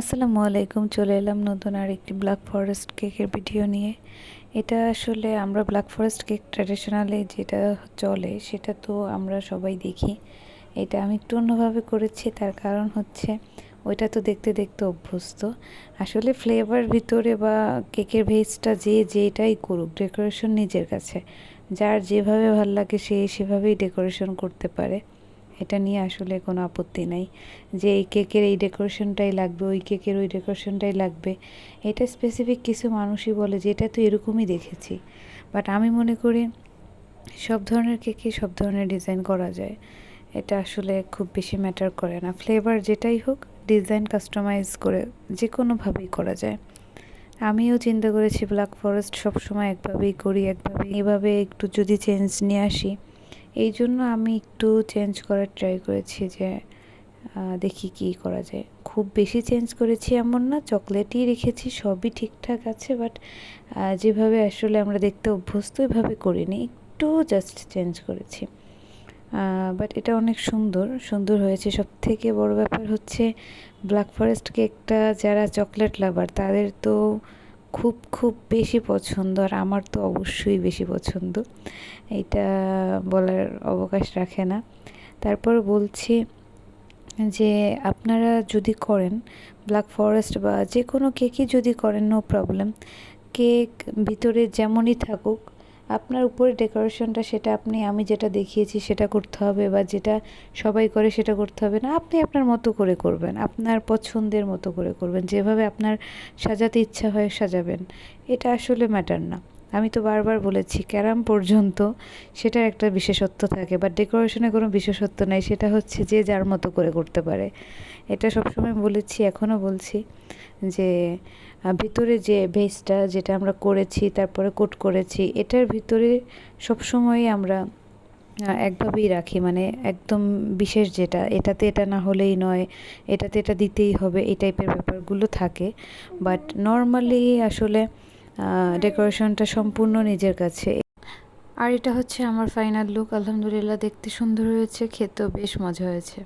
আসসালামু আলাইকুম, চলে এলাম নতুন আর একটি ব্ল্যাক ফরেস্ট কেকের ভিডিও নিয়ে। এটা আসলে আমরা ব্ল্যাক ফরেস্ট কেক ট্র্যাডিশনালি যেটা চলে, সেটা তো আমরা সবাই দেখি। এটা আমি একটু অন্যভাবে করেছি, তার কারণ হচ্ছে ওইটা তো দেখতে দেখতে অভ্যস্ত। আসলে ফ্লেভার ভিতরে বা কেকের ভেজটা যে যেটাই করুক ডেকোরেশন নিজের কাছে। যার যেভাবে ভালো লাগে সে সেভাবেই ডেকোরেশন করতে পারে। এটা নিয়ে আসলে কোনো আপত্তি নাই। যে এই কেকের এই ডেকোরেশনটাই লাগবে, ওই কেকের ওই ডেকোরেশনটাই লাগবে। এটা স্পেসিফিক কিছু মানুষই বলে যে এটা তো এরকমই দেখেছি। বাট আমি মনে করি সব ধরনের কেকে সব ধরনের ডিজাইন করা যায়। এটা আসলে খুব বেশি ম্যাটার করে না। ফ্লেভার যেটাই হোক ডিজাইন কাস্টমাইজ করে যে কোনোভাবেই করা যায়। আমিও চিন্তা করেছি ব্ল্যাক ফরেস্ট সবসময় একভাবেই করি একভাবে এভাবে একটু যদি চেঞ্জ নিয়ে আসি এই জন্য আমি একটু চেঞ্জ করার ট্রাই করেছি যে দেখি কি করা যায়। খুব বেশি চেঞ্জ করেছি এমন না, চকলেটই রেখেছি, সবই ঠিকঠাক আছে বাট যেভাবে আসলে আমরা দেখতে অভ্যস্ত ওইভাবে করিনি, একটু জাস্ট চেঞ্জ করেছি। বাট এটা অনেক সুন্দর সুন্দর হয়েছে। সব থেকে বড় ব্যাপার হচ্ছে ব্ল্যাক ফরেস্ট কেকটা যারা চকলেট লাভার তাদের তো খুব খুব বেশি পছন্দ আর আমার তো অবশ্যই বেশি পছন্দ। এটা বলার অবকাশ রাখে না। তারপর বলছি যে আপনারা যদি করেন ব্ল্যাক ফরেস্ট বা যে কোনো কেকই যদি করেন নো প্রবলেম কেক ভিতরে যেমনই থাকুক আপনার উপরে ডেকোরেশনটা সেটা আপনি, আমি যেটা দেখিয়েছি সেটা করতে হবে বা যেটা সবাই করে সেটা করতে হবে না। আপনি আপনার মতো করে করবেন, আপনার পছন্দের মতো করে করবেন। যেভাবে আপনার সাজাতে ইচ্ছা হয় সাজাবেন। এটা আসলে ম্যাটার না। আমি তো বারবার বলেছি, ক্যারাম পর্যন্ত সেটার একটা বিশেষত্ব থাকে বা ডেকোরেশনে কোনো বিশেষত্ব নেই, সেটা হচ্ছে যে যার মতো করে করতে পারে। এটা সবসময় বলেছি, এখনও বলছি যে ভিতরে যে ভেজটা যেটা আমরা করেছি, তারপরে কোট করেছি, এটার ভিতরে সবসময়ই আমরা একভাবেই রাখি মানে একদম বিশেষ যেটা, এটাতে এটা না হলেই নয়, এটাতে এটা দিতেই হবে, এই টাইপের ব্যাপারগুলো থাকে। বাট নর্মালি আসলে ডেকোরেশনটা সম্পূর্ণ নিজের কাছে। আর এটা হচ্ছে আমার ফাইনাল লুক আলহামদুলিল্লাহ দেখতে সুন্দর হয়েছে, খেতেও বেশ মজা হয়েছে।